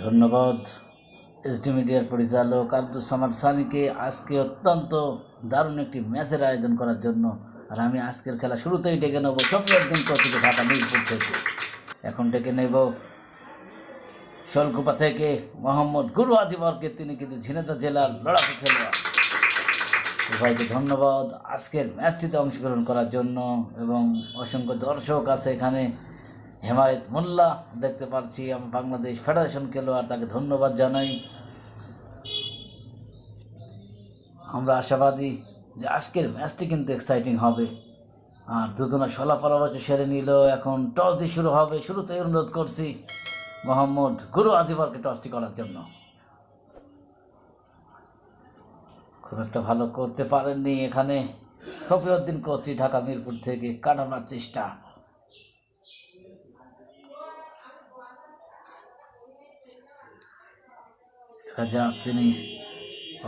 ধন্যবাদ। এসডি মিডিয়ার পরিচালক আব্দুল সামাদ সানিকে আজকে অত্যন্ত দারুণ একটি ম্যাচের আয়োজন করার জন্য। আর আমি আজকের খেলা শুরুতেই ডেকে নেব সফল একদিন প্রতিকে ঢাকা মিরপুর থেকে। এখন ডেকে নেব শলকুপা থেকে মোহাম্মদ গুরু আজিবরকে, তিনি কিন্তু ঝিনেদা জেলার লড়াকু খেলোয়াড়। তো ভাইকে ধন্যবাদ। আজকের ম্যাচটিতে অংশগ্রহণ করার জন্য এবং অসংখ্য দর্শক আছে এখানে। হেমায়ত মোল্লা, দেখতে পাচ্ছি আমি বাংলাদেশ ফেডারেশন খেলোয়াড়, তাকে ধন্যবাদ জানাই। আমরা আশাবাদী যে আজকের ম্যাচটি কিন্তু এক্সাইটিং হবে। আর দুজনা সলা ফলাবাচ সেরে নিল, এখন টস দিয়ে শুরু হবে। শুরুতেই অনুরোধ করছি মোহাম্মদ গুরু আজিবরকে টসটি করার জন্য। খুব একটা ভালো করতে পারেননি এখানে। শফিউদ্দিন কোচি ঢাকা মিরপুর থেকে কাটানোর চেষ্টা। যাক তিনি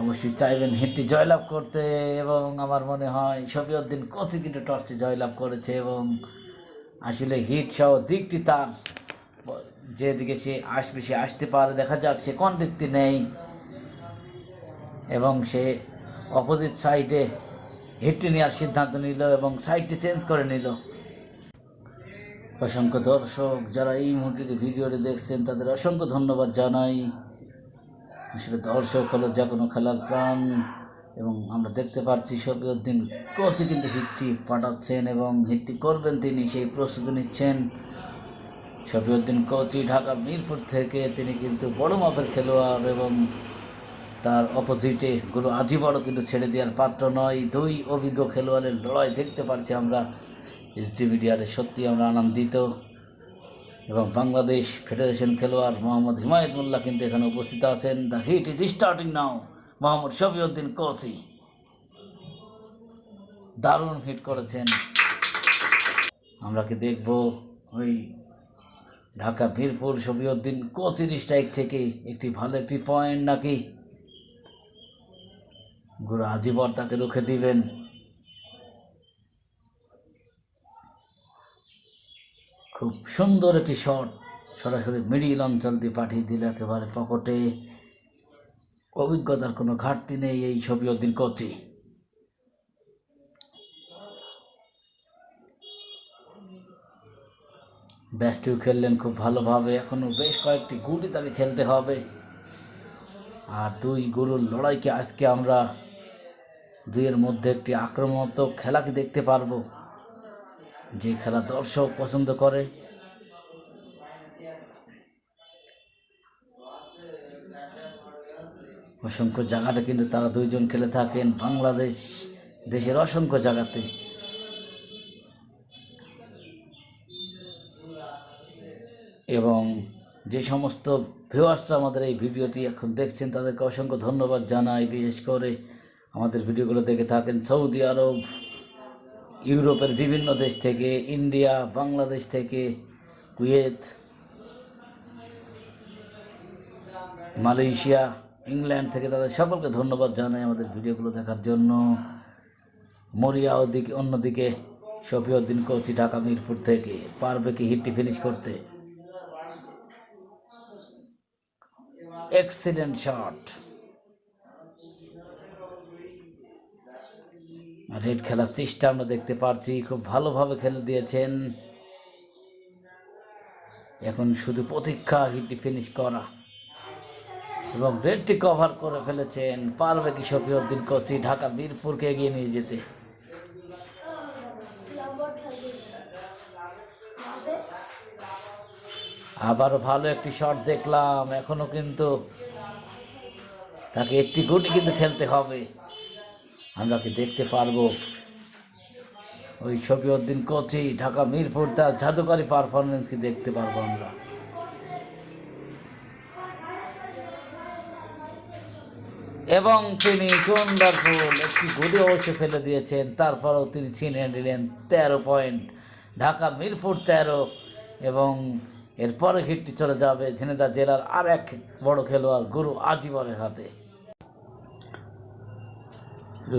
অবশ্যই চাইবেন হিটটি জয়লাভ করতে এবং আমার মনে হয় শফিউদ্দিন কোচি কিন্তু টসটি জয়লাভ করেছে এবং আসলে হিট সহ দিকটি তার। যেদিকে সে আসবে, সে আসতে পারে। দেখা যাক সে কোন দিকটি নেই। এবং সে অপোজিট সাইডে হিটটি নেওয়ার সিদ্ধান্ত নিল এবং সাইডটি চেঞ্জ করে নিল। অসংখ্য দর্শক যারা এই মুহূর্তে ভিডিওটি দেখছেন, তাদের অসংখ্য ধন্যবাদ জানাই। আসলে দর্শক হলো যে কোনো খেলার প্রাণ এবং আমরা দেখতে পারছি শফিউদ্দিন কোচই কিন্তু হিটটি ফাটাচ্ছেন এবং হিটটি করবেন তিনি, সেই প্রস্তুতি নিচ্ছেন শফিউদ্দিন কোচি ঢাকা মিরপুর থেকে। তিনি কিন্তু বড় মাপের খেলোয়াড় এবং তার অপোজিটে গুরু আজিবরও কিন্তু ছেড়ে দেওয়ার পাত্র নয়। দুই অভিজ্ঞ খেলোয়াড়ের লড়াই দেখতে পারছি আমরা। এসডি মিডিয়ারে সত্যি আমরা আনন্দিত। এবং বাংলাদেশ ফেডারেশন খেলোয়াড় মোহাম্মদ হিমায়ত মোল্লা কিন্তু এখানে উপস্থিত আছেন। The hit is starting now Mohammad Shafiuddin Kosi. দারুণ হিট করেছেন। আমরা কি দেখব ওই ঢাকা মিরপুর শফিউদ্দিন কোচির স্ট্রাইক থেকে একটি ভালো একটি পয়েন্ট নাকি? গুরু আজিবর তাকে রুখে দিবেন। খুব সুন্দর একটি শট। সরাসরি মিডিল অঞ্চল দিয়ে পাঠিয়ে দিল একেবারে পকেটে অভিজ্ঞতার কোনো ঘাটতি নেই এই ছবি শফিউদ্দিন কোচি। ব্যাস্টিও খেললেন খুব ভালোভাবে। এখনও বেশ কয়েকটি গুটি তাকে খেলতে হবে। আর দুই গরুর লড়াইকে আজকে আমরা দুইয়ের মধ্যে একটি আক্রমণাত্মক খেলাকে দেখতে পারব। যে খেলা দর্শক পছন্দ করে। অসংখ্য জায়গাটা কিন্তু তারা দুইজন খেলে থাকেন। বাংলাদেশ দেশের অসংখ্য জায়গাতে। এবং যে সমস্ত ভিউয়ার্সরা আমাদের এই ভিডিওটি এখন দেখছেন, তাদেরকে অসংখ্য ধন্যবাদ জানাই। বিশেষ করে আমাদের ভিডিওগুলো দেখে থাকেন সৌদি আরব ইউরোপের বিভিন্ন দেশ থেকে, ইন্ডিয়া, বাংলাদেশ থেকে, কুয়েত, মালয়েশিয়া, ইংল্যান্ড থেকে তাদের সকলকে ধন্যবাদ জানাই আমাদের ভিডিওগুলো দেখার জন্য। মরিয়া ওদিকে অন্যদিকে, শফিউদ্দিন কোচি ঢাকা, মিরপুর থেকে, পারবে কি হিটটি ফিনিশ করতে? এক্সিলেন্ট শট রেড খেলার চেষ্টা আমরা দেখতে পারছি, খুব ভালোভাবে খেলে দিয়েছেন। এখন শুধু প্রতীক্ষা, হিটটি ফিনিশ করা। এবং রেডটি কভার করে ফেলেছেন পারবে কি শফিউদ্দিন কোচি, ঢাকা বীরপুরকে এগিয়ে নিয়ে যেতে। আবারও ভালো একটি শট দেখলাম, এখনও কিন্তু তাকে একটি গুটি কিন্তু খেলতে হবে। আমরা কি দেখতে পারব। ওই ছবি শফিউদ্দিন কোচি, ঢাকা মিরপুর, তার জাদুকারী পারফরমেন্স কি দেখতে পারব আমরা। এবং তিনি সুন্দরফুল একটি গুলি অবশ্য ফেলে দিয়েছেন, তারপরেও তিনি ছিনিয়ে নিলেন তেরো পয়েন্ট ঢাকা মিরপুর তেরো, এবং এরপরে হিটটি চলে যাবে ঝিনেদা জেলার আর এক বড় খেলোয়াড় গুরু আজীবনের হাতে।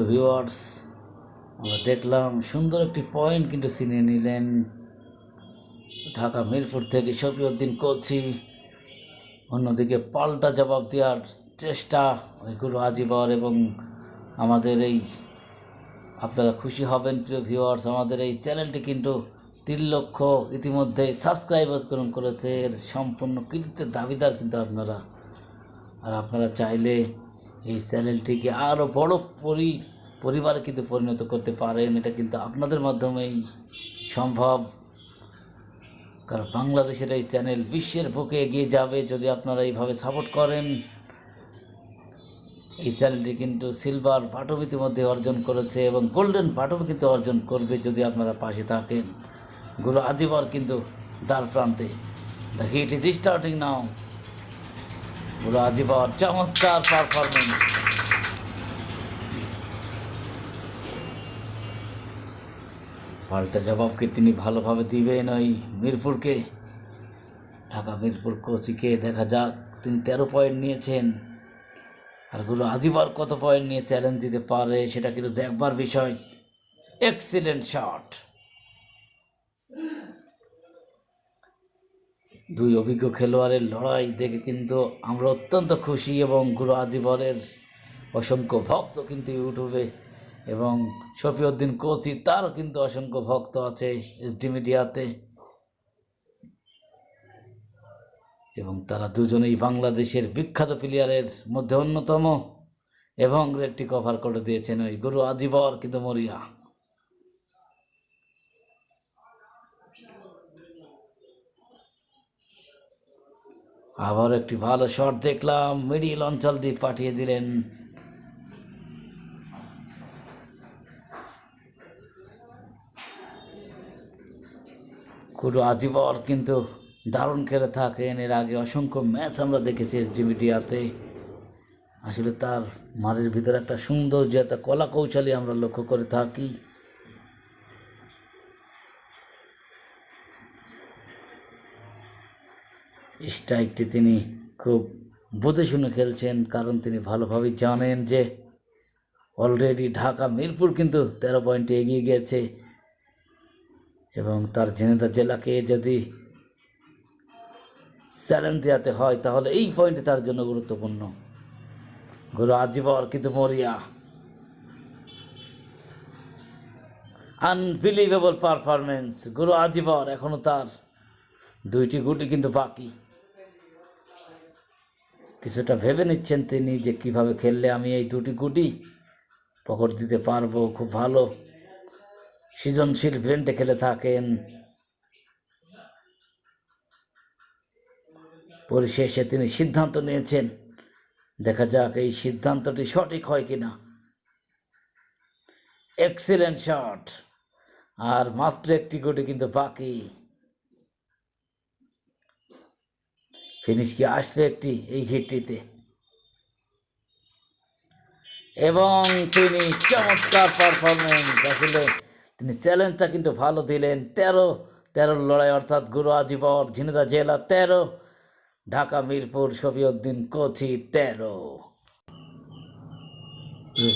ভিউয়ার্স আমরা দেখলাম, সুন্দর একটি পয়েন্ট কিন্তু ছিনিয়ে নিলেন। ঢাকা, মিরপুর থেকে শফিউদ্দিন কোচি। অন্যদিকে পাল্টা জবাব দেওয়ার চেষ্টা ওইগুলো আজীবর এবং আমাদের এই আপনারা খুশি হবেন, প্রিয় ভিউয়ার্স আমাদের এই চ্যানেলটি কিন্তু তিন লক্ষ ইতিমধ্যে সাবস্ক্রাইবার করুন করেছে। এর সম্পূর্ণ কৃতিত্বের দাবিদার কিন্তু আপনারা। আর আপনারা চাইলে এই চ্যানেলটিকে আরও বড় পরি, পরিবারে কিন্তু পরিণত করতে পারেন। এটা কিন্তু আপনাদের মাধ্যমেই সম্ভব। কারণ বাংলাদেশের এই চ্যানেল বিশ্বের বুকে এগিয়ে যাবে যদি আপনারা এইভাবে সাপোর্ট করেন। এই চ্যানেলটি কিন্তু সিলভার পাটব ইতিমধ্যে অর্জন করেছে এবং গোল্ডেন পাটব কিন্তু অর্জন করবে যদি আপনারা পাশে থাকেন। গুরু আজীবর কিন্তু দ্বার প্রান্তে। The hit is starting now Guru Azibar চমৎকার পারফরমেন্স পাল্টা জবাবকে তিনি ভালোভাবে দিবেন ওই মিরপুরকে। ঢাকা মিরপুর কোচিকে দেখা যাক, তিনি তেরো পয়েন্ট নিয়েছেন। আরগুলো আজিবার কত পয়েন্ট নিয়ে চ্যালেঞ্জ দিতে পারে, সেটা কিন্তু দেখবার বিষয়। এক্সিলেন্ট শট দুই অভিজ্ঞ খেলোয়াড়ের লড়াই দেখে কিন্তু আমরা অত্যন্ত খুশি এবং গুরু আজিবরের অসংখ্য ভক্ত কিন্তু ইউটিউবে এবং শফিউদ্দিন কোচি, তারও কিন্তু অসংখ্য ভক্ত আছে এসডি মিডিয়াতে। এবং তারা দুজনেই বাংলাদেশের বিখ্যাত প্লেয়ারের মধ্যে অন্যতম এবং রেটটি কভার করে দিয়েছেন ওই গুরু আজিবর কিন্তু মরিয়া। আবার একটি ভালো শট দেখলাম। মিডিল অঞ্চল দিয়ে পাঠিয়ে দিলেন। গুরু আজিবর কিন্তু দারুণ খেলে থাকেন। এর আগে অসংখ্য ম্যাচ আমরা দেখেছি এসডি মিডিয়াতে। আসলে তার মারের ভিতরে একটা সৌন্দর্য, একটা কলা কৌশলী আমরা লক্ষ্য করে থাকি। স্ট্রাইকটি তিনি খুব বুঝে শুনে খেলছেন, কারণ তিনি ভালোভাবেই জানেন যে অলরেডি ঢাকা, মিরপুর কিন্তু তেরো পয়েন্টে এগিয়ে গেছে। এবং তার জেনেদা জেলাকে যদি চ্যালেঞ্জ দেওয়াতে হয়, তাহলে এই পয়েন্টে তার জন্য গুরুত্বপূর্ণ। গুরু আজিবর কিন্তু মরিয়া। আনবিলিভেবল পারফরমেন্স গুরু আজিবর, এখনও তার দুইটি গুটি কিন্তু বাকি। কিছুটা ভেবে নিচ্ছেন তিনি যে কীভাবে খেললে আমি এই দুটি গুটি পকড় দিতে পারব, খুব ভালো সৃজনশীল ব্রেন্ডে খেলে থাকেন। পরিশেষে তিনি সিদ্ধান্ত নিয়েছেন, দেখা যাক এই সিদ্ধান্তটি সঠিক হয় কিনা। এক্সিলেন্ট শট আর মাত্র একটি গুটি কিন্তু বাকি। ফিনিশ কি আসবে একটি এই হিটটিতে। এবং তিনি চমৎকার পারফরমেন্স আসলে তিনি চ্যালেঞ্জটা কিন্তু ভালো দিলেন। তেরো তেরো লড়াই অর্থাৎ গুরু আজিবর ঝিনেদা জেলা তেরো, ঢাকা, মিরপুর, শফিউদ্দিন, কোচি তেরো।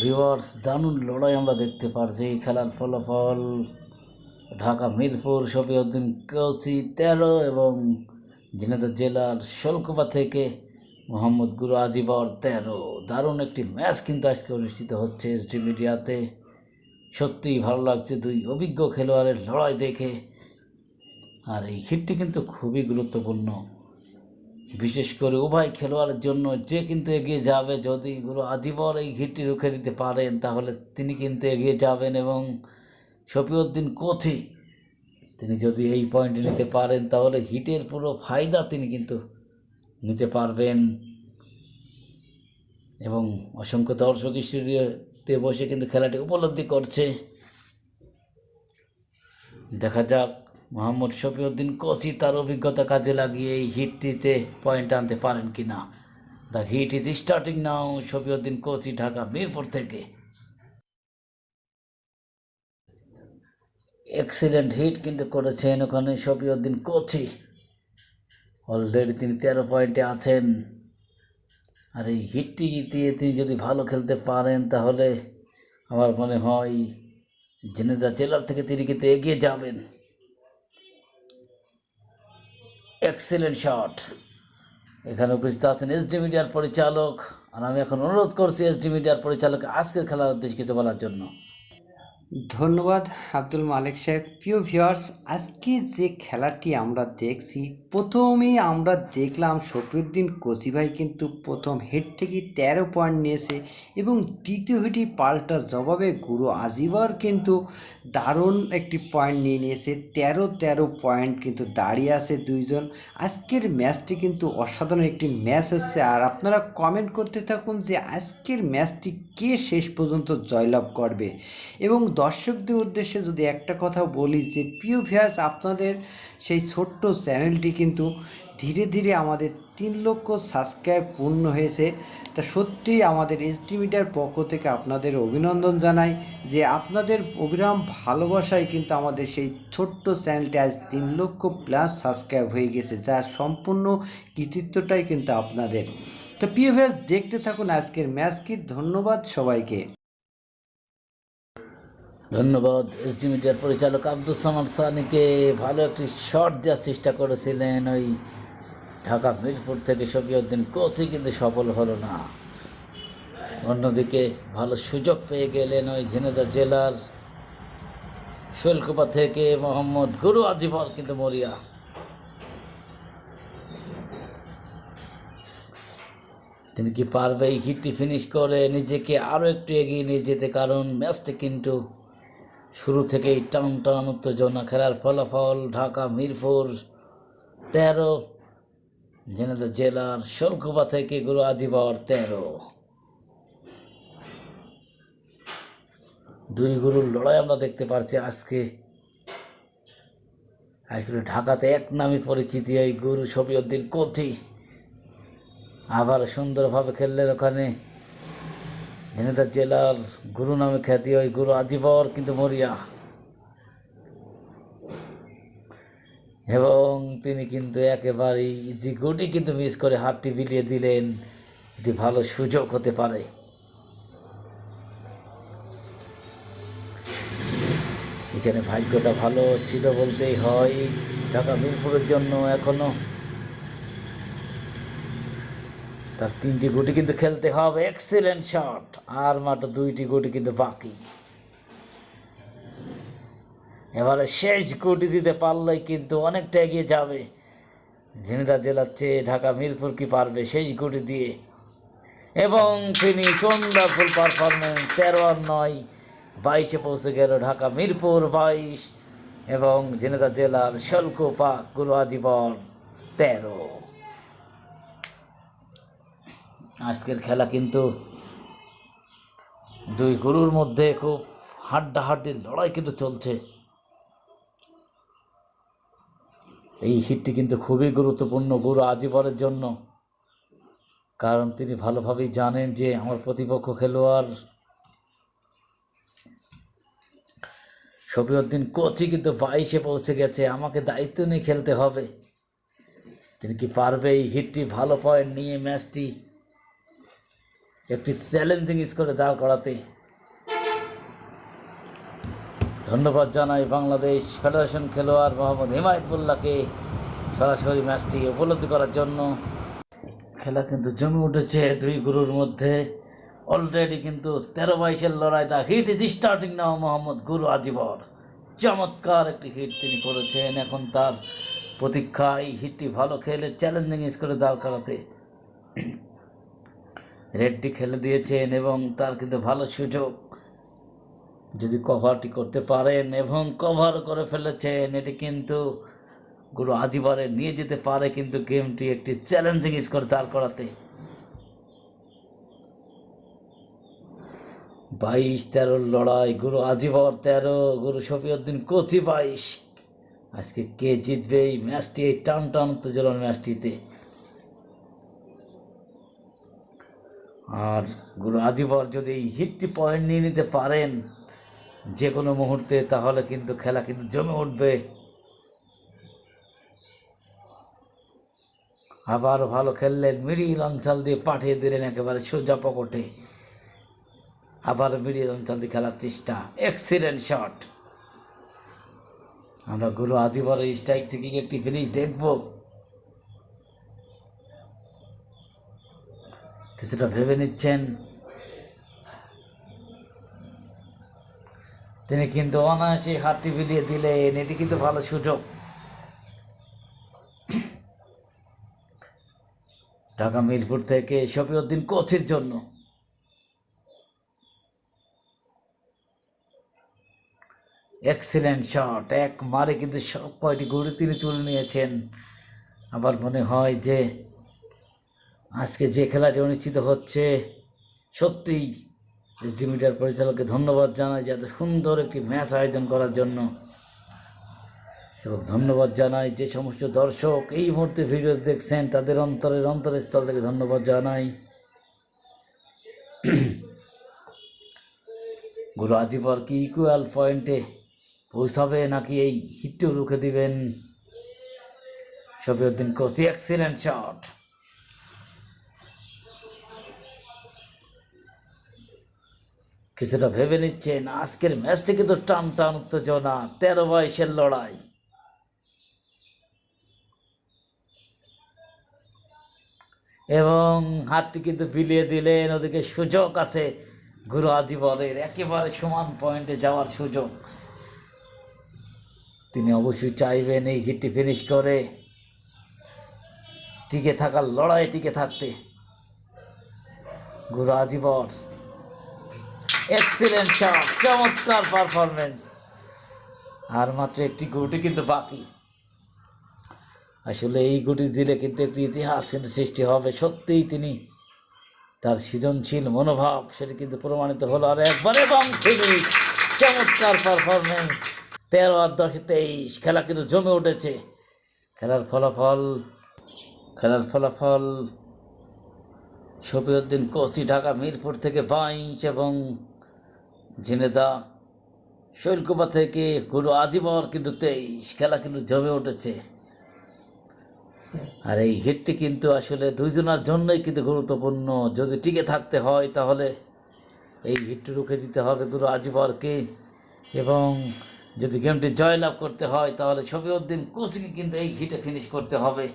ভিউয়ার্স দারুণ লড়াই আমরা দেখতে পারছি। খেলার ফলাফল ঢাকা, মিরপুর, শফিউদ্দিন, কোচি তেরো এবং ঝিনেদা জেলার শোলকুপা থেকে মোহাম্মদ গুরু আজিবর তেরো। দারুণ একটি ম্যাচ কিন্তু আজকে অনুষ্ঠিত হচ্ছে এসডি মিডিয়াতে। সত্যিই ভালো লাগছে দুই অভিজ্ঞ খেলোয়াড়ের লড়াই দেখে। আর এই হিটটি কিন্তু খুবই গুরুত্বপূর্ণ। বিশেষ করে উভয় খেলোয়াড়ের জন্য যে কিন্তু এগিয়ে যাবে, যদি গুরু আজিবর এই হিটটি রুখে দিতে পারেন, তাহলে তিনি কিন্তু এগিয়ে যাবেন এবং শফিউদ্দিন কোচি তিনি যদি এই পয়েন্ট নিতে পারেন, তাহলে হিটের পুরো ফায়দা তিনি কিন্তু নিতে পারবেন। এবং অসংখ্য দর্শক স্টুডিওতে বসে কিন্তু খেলাটি উপলব্ধি করছে। দেখা যাক, মোহাম্মদ শফিউদ্দিন কোচি তার অভিজ্ঞতা কাজে লাগিয়ে এই হিটটিতে পয়েন্ট আনতে পারেন কি না the hit is starting now Shafiuddin Kosi, Dhaka, Mirpur থেকে। এক্সিলেন্ট হিট কিন্তু করেছেন ওখানে শফিউদ্দিন কোচি। অলরেডি তিনি তেরো পয়েন্টে আছেন। আর এই হিটটি দিয়ে তিনি যদি ভালো খেলতে পারেন তাহলে আমার মনে হয় জেনেদা জেলার থেকে তিনি কিন্তু এগিয়ে যাবেন। এক্সেলেন্ট শট এখানে উপস্থিত আছেন এসডি মিডিয়ার পরিচালক। আর আমি এখন অনুরোধ করছি এসডি মিডিয়ার পরিচালক আজকের খেলার উদ্দেশ্যে কিছু বলার জন্য। ধন্যবাদ আব্দুল মালিক সাহেব। প্রিয় ভিউয়ার্স আজকে যে খেলাটি আমরা দেখছি, প্রথমেই আমরা দেখলাম শফিউদ্দিন কোসি ভাই কিন্তু প্রথম হেড থেকে তেরো পয়েন্ট নিয়েছে এবং দ্বিতীয় হেডে পাল্টা জবাবে গুরু আজিবার কিন্তু দারুণ একটি পয়েন্ট নিয়ে নিয়েছে। তেরো তেরো পয়েন্ট কিন্তু দাঁড়িয়ে আছে দুইজন। আজকের ম্যাচটি কিন্তু অসাধারণ একটি ম্যাচ হচ্ছে। আর আপনারা কমেন্ট করতে থাকুন যে আজকের ম্যাচটি কে শেষ পর্যন্ত জয়লাভ করবে। এবং দর্শকদের উদ্দেশ্যে যদি একটা কথা বলি যে প্রিয় ভিয়াস আপনাদের সেই ছোট্ট চ্যানেলটি কিন্তু ধীরে ধীরে আমাদের তিন লক্ষ সাবস্ক্রাইব পূর্ণ হয়েছে। তা সত্যিই আমাদের মিডিয়ার পক্ষ থেকে আপনাদের অভিনন্দন জানাই যে আপনাদের অবিরাম ভালোবাসায় কিন্তু আমাদের সেই ছোট্ট চ্যানেলটি আজ তিন লক্ষ প্লাস সাবস্ক্রাইব হয়ে গেছে যার সম্পূর্ণ কৃতিত্বটাই কিন্তু আপনাদের। তো প্রিয় ভিয়াস দেখতে থাকুন আজকের ম্যাচ কি। ধন্যবাদ সবাইকে। ধন্যবাদ এসডি মিডিয়ার পরিচালক আব্দুল সামাদ সানিকে ভালো একটি শট দেওয়ার চেষ্টা করেছিলেন ওই ঢাকা মিরপুর থেকে শফিউদ্দিন, কোচই কিন্তু সফল হলো না। অন্যদিকে ভালো সুযোগ পেয়ে গেলেন ওই ঝিনেদা জেলার শৈলকুপা থেকে মোহাম্মদ গুরু আজিবর কিন্তু মরিয়া। তিনি কি পারবে এই হিটটি ফিনিশ করে নিজেকে আরও একটু এগিয়ে নিয়ে যেতে? কারণ ম্যাচটি কিন্তু শুরু থেকেই টান টান উত্তেজনা, খেলার ফলাফল, ঢাকা, মিরপুর, তেরো, জেনেদা জেলার শোলকুপা থেকে গুরু আজিবর তেরো। দুই গুরুর লড়াই আমরা দেখতে পারছি আজকে। আসলে ঢাকাতে এক নামে পরিচিতি এই গুরু শফিউদ্দিন কোচি আবার সুন্দরভাবে খেললেন ওখানে। ঝিনেদা জেলার গুরু নামে খ্যাতি ওই গুরু আজীবর, কিন্তু মরিয়া। এবং তিনি কিন্তু একেবারেই যে গুটি কিন্তু মিস করে হাতটি বিলিয়ে দিলেন। এটি ভালো সুযোগ হতে পারে। এখানে ভাগ্যটা ভালো ছিল বলতেই হয়। ঢাকা মিরপুরের জন্য এখনও তার তিনটি গুটি কিন্তু খেলতে হবে। এক্সিলেন্ট শট আর মাত্র দুইটি গুটি কিন্তু বাকি। এবারে শেষ গুটি দিতে পারলে কিন্তু অনেকটা এগিয়ে যাবে। ঝিনেদা জেলার চেয়ে ঢাকা মিরপুর কি পারবে শেষ গুটি দিয়ে। এবং তিনি ওয়ান্ডারফুল পারফরমেন্স তেরো আর নয়, বাইশে পৌঁছে গেল ঢাকা মিরপুর, বাইশ, এবং ঝিনেদা জেলার শলকুপা গুরু আজীবন, তেরো। আজকের খেলা কিন্তু দুই গরুর মধ্যে খুব হাড্ডাহাড্ডির লড়াই কিন্তু চলছে। এই হিটটি কিন্তু খুবই গুরুত্বপূর্ণ গুরু আজীবনের জন্য। কারণ তিনি ভালোভাবেই জানেন যে আমার প্রতিপক্ষ খেলোয়াড় শফিউদ্দিন কোচই কিন্তু বাইশে পৌঁছে গেছে, আমাকে দায়িত্ব নিয়ে খেলতে হবে। তিনি কি পারবে এই হিটটি ভালো পয়েন্ট নিয়ে ম্যাচটি একটি চ্যালেঞ্জিং স্কোরে দাঁড় করাতে। ধন্যবাদ জানাই বাংলাদেশ ফেডারেশন খেলোয়াড় মোহাম্মদ হিমায়তুল্লাহকে সরাসরি ম্যাচটি উপলব্ধি করার জন্য। খেলা কিন্তু জমে উঠেছে দুই গুরুর মধ্যে। অলরেডি কিন্তু তেরো বাইশের লড়াইটা hit is starting now Mohammad Guru Azibar চমৎকার একটি হিট তিনি করেছেন। এখন তার প্রতীক্ষা এই হিটটি ভালো খেলে চ্যালেঞ্জিং স্কোরে দাঁড় করাতে। রেডটি খেলে দিয়েছেন এবং তার কিন্তু ভালো সুযোগ। যদি কভারটি করতে পারেন এবং কভার করে ফেলেছেন, এটি কিন্তু গুরু আজিবারে নিয়ে যেতে পারে, কিন্তু গেমটি একটি চ্যালেঞ্জিং স্কোর দাঁড় করাতে। বাইশ তেরোর লড়াই, গুরু আজিবর তেরো, গুরু শফিউদ্দিন কোচি বাইশ। আজকে কে জিতবে এই ম্যাচটি, এই টান টান উত্তেজনার ম্যাচটিতে। আর গুরু আজিবর যদি এই হিটটি পয়েন্ট নিয়ে নিতে পারেন যে কোনো মুহূর্তে, তাহলে কিন্তু খেলা কিন্তু জমে উঠবে। আবার ভালো খেললেন, মিডিল অঞ্চল দিয়ে পাঠিয়ে দিলেন একেবারে সোজা পকটে। আবার মিডিল অঞ্চল দিয়ে খেলার চেষ্টা এক্সিলেন্ট শট আমরা গুরু আদিবার স্ট্রাইক থেকে একটি ফিনিশ দেখব। কিছুটা ভেবে নিচ্ছেন। তিনি কিন্তু অনায়াসে হাতটি বিলিয়ে দিলেন। এটি কিন্তু ভালো সুযোগ। ঢাকা মিরপুর থেকে শফিউদ্দিন কোচের জন্য। এক্সিলেন্ট শট এক মারে কিন্তু সব কয়টি গড়ি তিনি তুলে নিয়েছেন। আবার মনে হয় যে আজকে যে খেলাটি অনুষ্ঠিত হচ্ছে, সত্যিই এসডি মিডিয়ার পরিচালককে ধন্যবাদ জানাই যে এত সুন্দর একটি ম্যাচ আয়োজন করার জন্য। এবং ধন্যবাদ জানাই যে সমস্ত দর্শক এই মুহূর্তে ভিডিও দেখছেন, তাদের অন্তরের অন্তরের স্থল থেকে ধন্যবাদ জানাই। গুরু আজিবর কি ইকুয়াল পয়েন্টে পৌঁছাবে নাকি এই হিটটিও রুখে দিবেন? শফিউদ্দিন কোসি এক্সিলেন্ট শট কিছুটা ভেবে নিচ্ছেন, আজকের ম্যাচটি কিন্তু টান টান উত্তেজনা, তেরো বয়সের লড়াই। এবং হাতটি কিন্তু বিলিয়ে দিলেন, ওদিকে সুযোগ আছে গুরু আজীবনের, একেবারে সমান পয়েন্টে যাওয়ার সুযোগ। তিনি অবশ্যই চাইবেন এই হিটটি ফিনিশ করে, টিকে থাকার লড়াই, টিকে থাকতে। গুরু আজীবর এক্সিলেন্ট শট চমৎকার পারফরমেন্স আর মাত্র একটি গুটি কিন্তু বাকি। আসলে এই গুটি দিলে কিন্তু একটি ইতিহাস সৃষ্টি হবে। সত্যিই তিনি তার সৃজনশীল মনোভাব সেটি কিন্তু প্রমাণিত হলো। আর একবারে বাম খেলি। চমৎকার পারফরমেন্স তেরো আর দশে তেইশ। খেলা কিন্তু জমে উঠেছে। খেলার ফলাফল খেলার ফলাফল শফিউদ্দিন কোসি ঢাকা, মিরপুর থেকে বাইশ এবং ঝিনেদা, শৈলকুপা থেকে গুরু আজিবর কিন্তু তেইশ খেলা কিন্তু জমে উঠেছে। আর এই হিটটি কিন্তু আসলে দুইজনের জন্যই কিন্তু গুরুত্বপূর্ণ। যদি টিকে থাকতে হয় তাহলে এই হিটটি রুখে দিতে হবে গুরু আজিবরকে এবং যদি গেমটি জয়লাভ করতে হয় তাহলে শফিউদ্দিন কোচিকে কিন্তু এই হিটে ফিনিশ করতে হবে।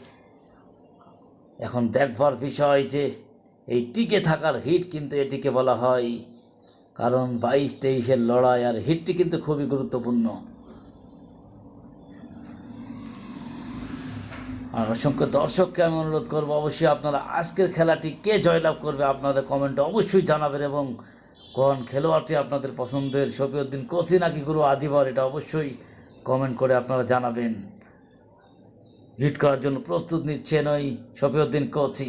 এখন দেখবার বিষয় যে এই টিকে থাকার হিট কিন্তু এটিকে বলা হয় কারণ বাইশ তেইশের লড়াই আর হিটটি কিন্তু খুবই গুরুত্বপূর্ণ। আর অসংখ্য দর্শককে আমি অনুরোধ করব, অবশ্যই আপনারা আজকের খেলাটি কে জয়লাভ করবে আপনাদের কমেন্টে অবশ্যই জানাবেন এবং কোন খেলোয়াড়টি আপনাদের পছন্দের, শফিউদ্দিন কোসি নাকি গুরু আজিবর এটা অবশ্যই কমেন্ট করে আপনারা জানাবেন। হিট করার জন্য প্রস্তুত নিচ্ছেন ওই Shafiuddin Kosi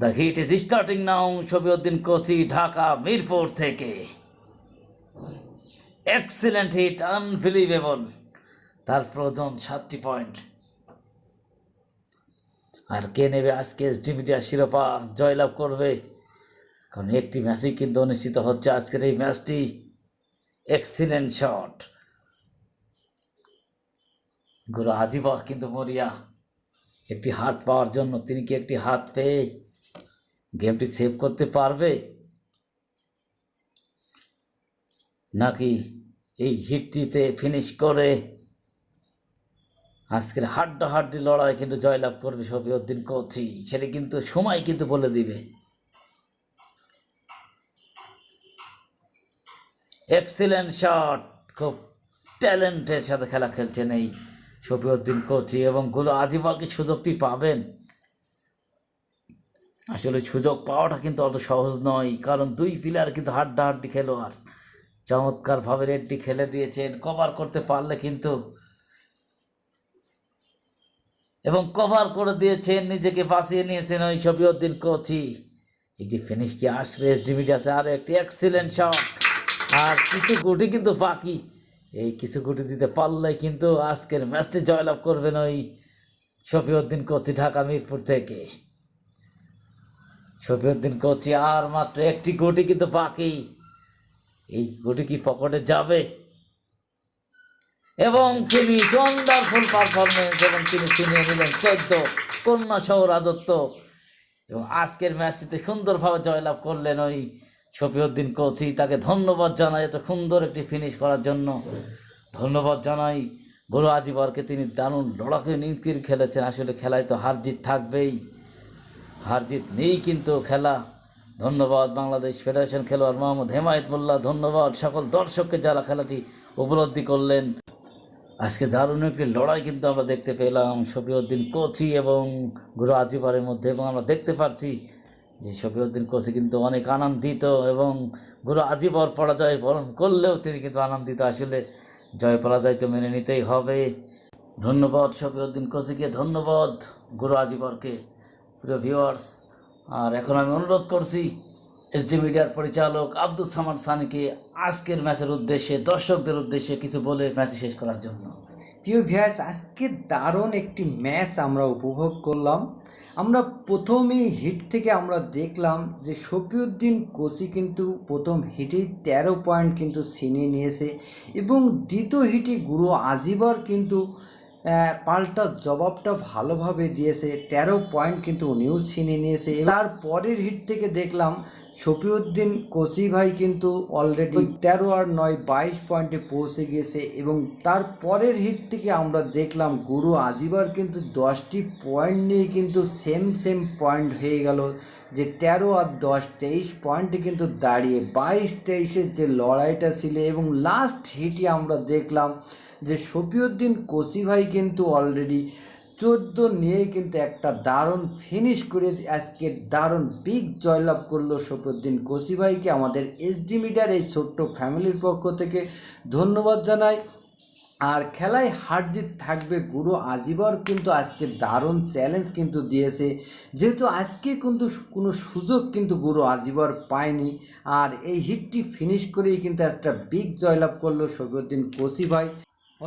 the hit is starting now Shafiuddin Kosi Dhaka Mirpur থেকে। এক্সিলেন্ট হিট আনবিলিভেবল তার প্রয়োজন সাতটি পয়েন্ট আর কে নেবে আজকে এসডি মিডিয়া শিরোপা? জয়লাভ করবে। কারণ একটি ম্যাচই কিন্তু অনুষ্ঠিত হচ্ছে আজকের এই ম্যাচটি এক্সিলেন্ট শট গুরু আজিবর কিন্তু মরিয়া। একটি হাত পাওয়ার জন্য তিনি কি একটি হাত পেয়ে গেমটি সেভ করতে পারবে? নাকি এই হিটটিতে ফিনিশ করে? আজকের হাড্ডাহাড্ডি লড়াই কিন্তু জয়লাভ করবে শফিউদ্দিন কোচি সেটা কিন্তু সময় কিন্তু বলে দিবে। এক্সিলেন্ট শট খুব ট্যালেন্টের সাথে খেলা খেলছেন এই শফিউদ্দিন কোচি এবংগুলো আজিবার কি সুযোগটি পাবেন। আসলে সুযোগ পাওয়াটা কিন্তু অত সহজ নয়, কারণ দুই প্লেয়ার কিন্তু হাড্ডাহাড্ডি খেলোয়াড়। চমৎকারভাবে রেডটি খেলে দিয়েছেন কভার করতে পারলে কিন্তু। এবং কভার করে দিয়েছেন, নিজেকে বাঁচিয়ে নিয়েছেন ওই শফিউদ্দিন কোচি। একটি ফিনিশ কি আসবে? এসডিমিটি আছে আরও একটি এক্সিলেন্ট শট আর কিছু গুটি কিন্তু বাকি। এই কিছু গুটি দিতে পারলে কিন্তু আজকের ম্যাচটি জয়লাভ করবেন ওই শফিউদ্দিন কোচি ঢাকা মিরপুর থেকে। শফিউদ্দিন কোচি আর মাত্র একটি গুটি কিন্তু বাকি। এই গুটি কি পকেটে যাবে? এবং তিনি ওয়ান্ডারফুল পারফরমেন্স এবং তিনি ছিনিয়ে নিলেন চোদ্দ কন্যা সহ রাজত্ব। এবং আজকের ম্যাচটিতে সুন্দরভাবে জয়লাভ করলেন ওই শফিউদ্দিন কোচি। তাকে ধন্যবাদ জানাই এত সুন্দর একটি ফিনিশ করার জন্য। ধন্যবাদ জানাই গুরু আজিবরকে। তিনি দারুণ লড়াকে নিকির খেলেছেন। আসলে খেলায় তো হার জিত থাকবেই। হার জিত নেই কিন্তু খেলা। ধন্যবাদ বাংলাদেশ ফেডারেশন খেলোয়াড় মোহাম্মদ হেমায়ত মোল্লা, ধন্যবাদ সকল দর্শককে যারা খেলাটি উপলব্ধি করলেন। আজকে দারুণ একটি লড়াই কিন্তু আমরা দেখতে পেলাম শফিউদ্দিন কোচি এবং গুরু আজিবারের মধ্যে এবং আমরা দেখতে পারছি যে শফিউদ্দিন কোচি কিন্তু অনেক আনন্দিত এবং গুরু আজিবর পরাজয় বরণ করলেও তিনি কিন্তু আনন্দিত। আসলে জয় পরাজয় তো মেনে নিতেই হবে। ধন্যবাদ শফিউদ্দিন কোচিকে, ধন্যবাদ গুরু আজিবরকে প্রিয় ভিউয়ার্স আর এখন আমি অনুরোধ করছি এসডি মিডিয়ার পরিচালক আব্দুল সামাদ সানিকে আজকের ম্যাচের উদ্দেশ্যে, দর্শকদের উদ্দেশ্যে কিছু বলে ম্যাচ শেষ করার জন্য। প্রিয় ভিয়ার্স আজকে দারুণ একটি ম্যাচ আমরা উপভোগ করলাম। আমরা প্রথমেই হিট থেকে আমরা দেখলাম যে শফিউদ্দিন কোচি কিন্তু প্রথম হিটেই তেরো পয়েন্ট কিন্তু ছিনিয়ে নিয়েছে এবং দ্বিতীয় হিটে গুরু আজিবার কিন্তু পাল্টা জবাবটা ভালোভাবে দিয়েছে। তেরো পয়েন্ট কিন্তু উনিও ছিনিয়ে নিয়েছে। তার পরের হিট থেকে দেখলাম, শফিউদ্দিন কোসি ভাই কিন্তু অলরেডি তেরো আর নয়, বাইশ পয়েন্টে পৌঁছে গিয়েছে এবং তার পরের হিট থেকে আমরা দেখলাম, গুরু আজিবার কিন্তু দশটি পয়েন্ট নিয়ে কিন্তু সেম সেম পয়েন্ট হয়ে গেল যে তেরো আর দশ, তেইশ পয়েন্টে কিন্তু দাঁড়িয়ে, বাইশ, তেইশের যে লড়াইটা ছিল এবং লাস্ট হিটে আমরা দেখলাম যে শফিউদ্দিন কোসি ভাই কিন্তু অলরেডি চোদ্দ নিয়ে কিন্তু একটা দারুণ ফিনিশ করে আজকে দারুণ বিগ জয়লাভ করল শফিউদ্দিন কোসি ভাইকে আমাদের এসডি মিডিয়ার এই ছোট্ট ফ্যামিলির পক্ষ থেকে। ধন্যবাদ জানাই। আর খেলায় হার জিত থাকবে গুরু আজিবর কিন্তু আজকে দারুণ চ্যালেঞ্জ কিন্তু দিয়েছে। যেহেতু আজকে কিন্তু কোনো সুযোগ কিন্তু গুরু আজিবর পায়নি। আর এই হিটটি ফিনিশ করেই কিন্তু একটা বিগ জয়লাভ করল শফিউদ্দিন কোসি ভাই।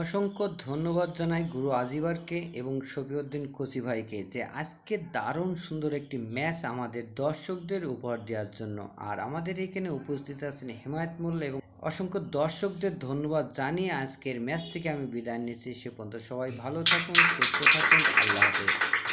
অসংখ্য ধন্যবাদ জানাই গুরু আজিবারকে এবং শফিউদ্দিন কোচি ভাইকে যে আজকে দারুণ সুন্দর একটি ম্যাচ আমাদের দর্শকদের উপহার দেওয়ার জন্য। আর আমাদের এখানে উপস্থিত আছেন হেমায়ত মোল্লা এবং অসংখ্য দর্শকদের ধন্যবাদ জানিয়ে আজকের ম্যাচ থেকে আমি বিদায় নিচ্ছি। সে পর্যন্ত সবাই ভালো থাকুন, সুস্থ থাকুন, আল্লাহ হাফেজ।